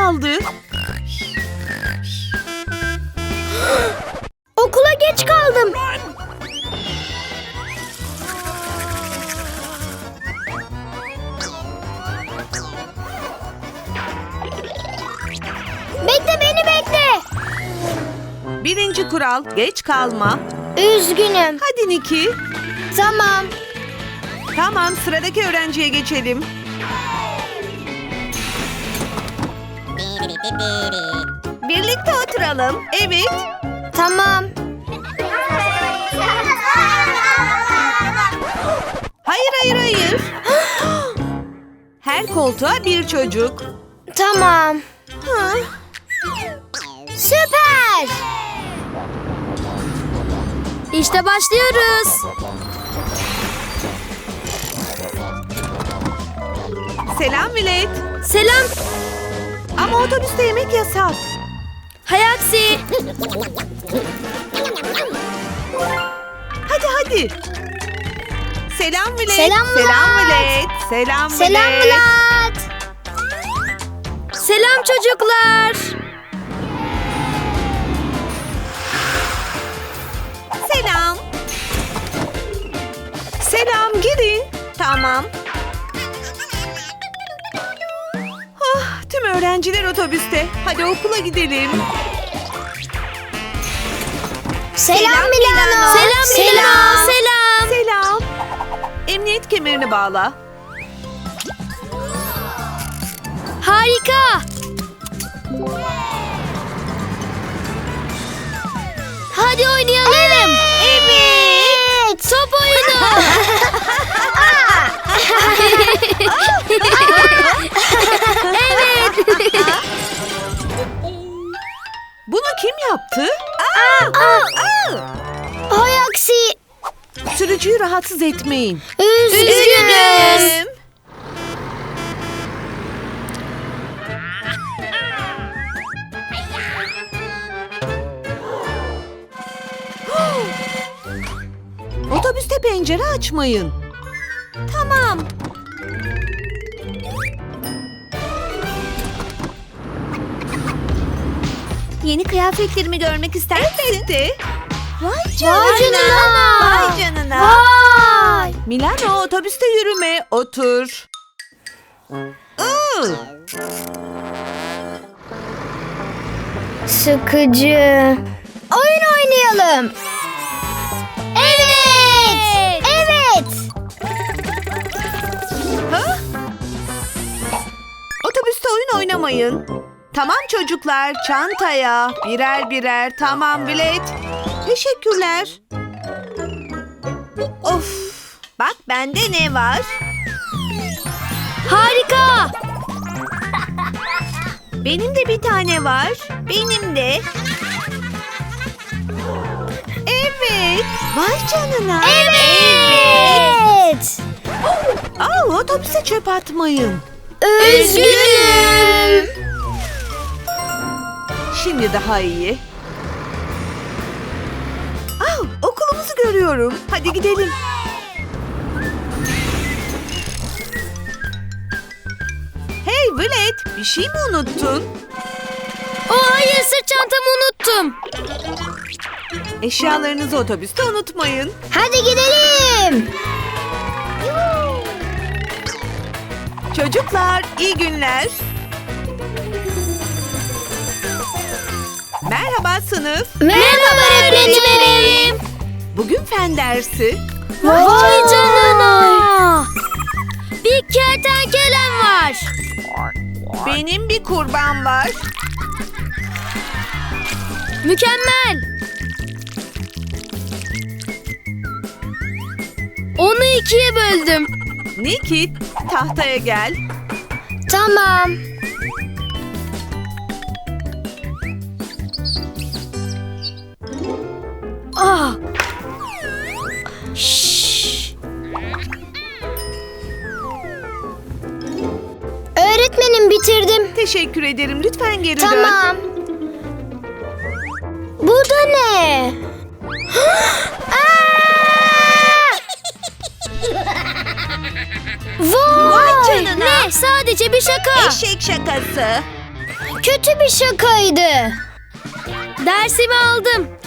kaldı. Okula geç kaldım. Bekle beni bekle. Birinci kural geç kalma. Üzgünüm. Hadi Niki. Tamam. Tamam sıradaki öğrenciye geçelim. Birlikte oturalım. Evet. Tamam. Hayır hayır hayır. Her koltuğa bir çocuk. Tamam. Ha, Süper. İşte başlıyoruz. selam millet. Selam. Ama otobüste yemek yasak. Hay aksi. Hadi hadi. Selam millet. Selam millet. millet. Selam millet. Selam Vlad. Selam çocuklar. Selam. Selam girin. Tamam. Öğrenciler otobüste. Hadi okula gidelim. Selam Selam Milano. Selam Selam. Milano. Selam. Selam. Emniyet kemerini bağla. Harika. Bunu kim yaptı? Hay aksi. Sürücüyü rahatsız etmeyin. Üzgünüz. Otobüste pencere açmayın. Tamam. Yeni kıyafetlerimi görmek ister misin? Elbette. Vay Vay canına. canına. Vay canına. Vay. Milano otobüste yürüme. Otur. Iı. Sıkıcı. Oyun oynayalım. Evet. Evet. Ha? Otobüste oyun oynamayın. Tamam çocuklar, çantaya birer birer. Tamam bilet. Teşekkürler. Of. Bak bende ne var? Harika. Benim de bir tane var. Benim de. Evet. Vay canına. Evet. Aa, otobüse çöp atmayın. Üzgünüm. Şimdi daha iyi. Aa, okulumuzu görüyorum. Hadi gidelim. Hey Vlet, bir şey mi unuttun? O hayır sırt çantamı unuttum. Eşyalarınızı otobüste unutmayın. Hadi gidelim. Çocuklar, iyi günler. Merhaba sınıf. Merhaba öğretmenim. Bugün fen dersi. Vay canına. Bir kertenkelem var. Benim bir kurban var. Mükemmel. Onu ikiye böldüm. Nikit, tahtaya gel. Tamam. Ah. Şşş. Öğretmenim bitirdim. Teşekkür ederim. Lütfen geri dön. Tamam. Bu da ne? Aa! Vay! Vay canına. Ne? Sadece bir şaka. Eşek şakası. kötü bir şakaydı. Dersimi aldım.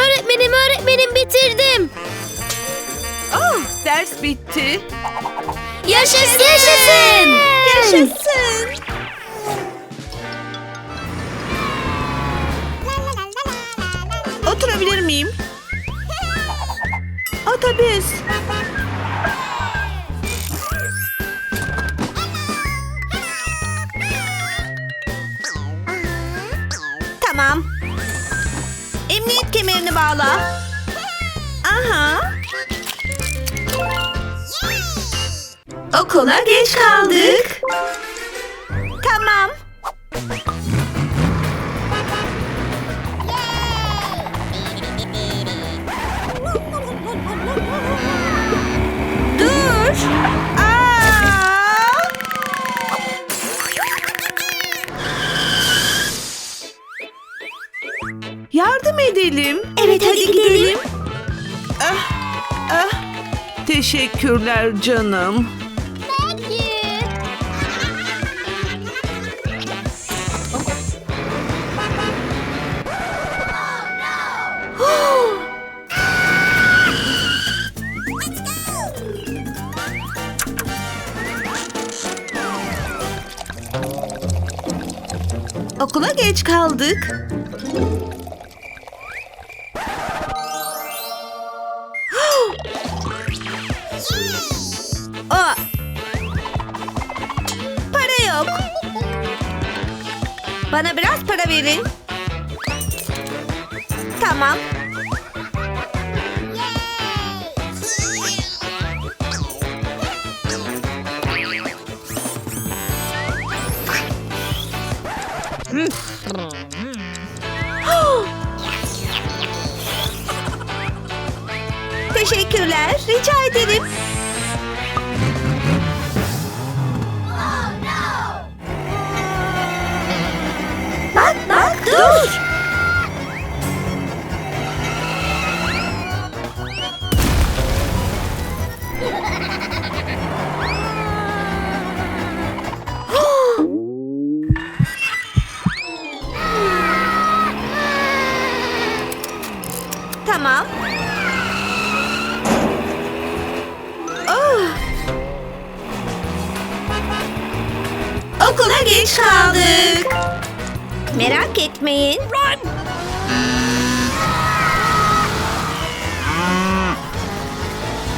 Öğretmenim, öğretmenim bitirdim. Oh, ders bitti. Yaşasın! Yaşasın! Yaşasın. Oturabilir miyim? Otobüs. Tamam. Emniyet kemerini bağla. Aha. Okula geç kaldık. Tamam. Teşekkürler canım. Okula geç kaldık. Tamam. Teşekkürler. Rica ederim. Etmeyin.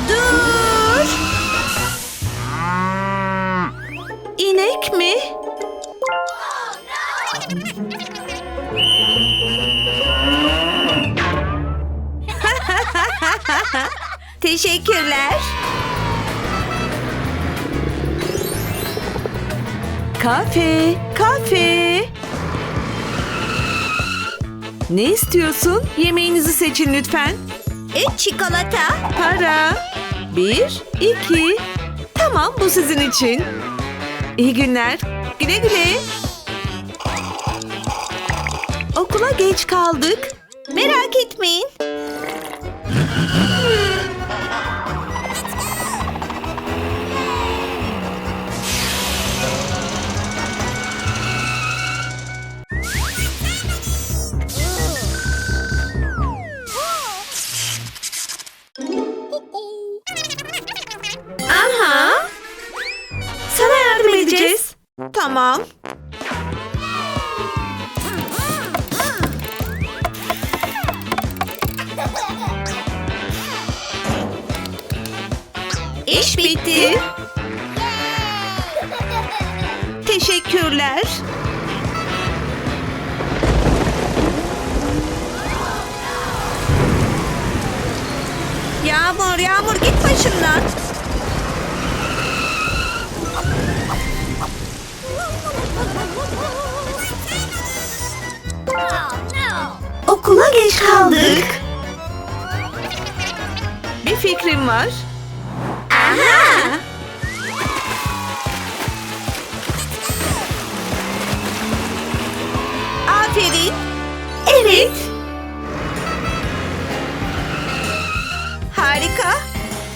Dur. İnek mi? Teşekkürler. Kafe, kafe. Ne istiyorsun? Yemeğinizi seçin lütfen. Üç çikolata. Para. Bir, iki. Tamam bu sizin için. İyi günler. Güle güle. Okula geç kaldık. Merak etmeyin. İş bitti. Teşekkürler. Yağmur, Yağmur git başımdan. Fikrim var. Aha! Aferin. Evet. Harika.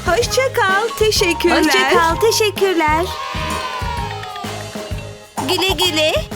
Hoşça kal. Teşekkürler. Hoşça kal, teşekkürler. Güle güle.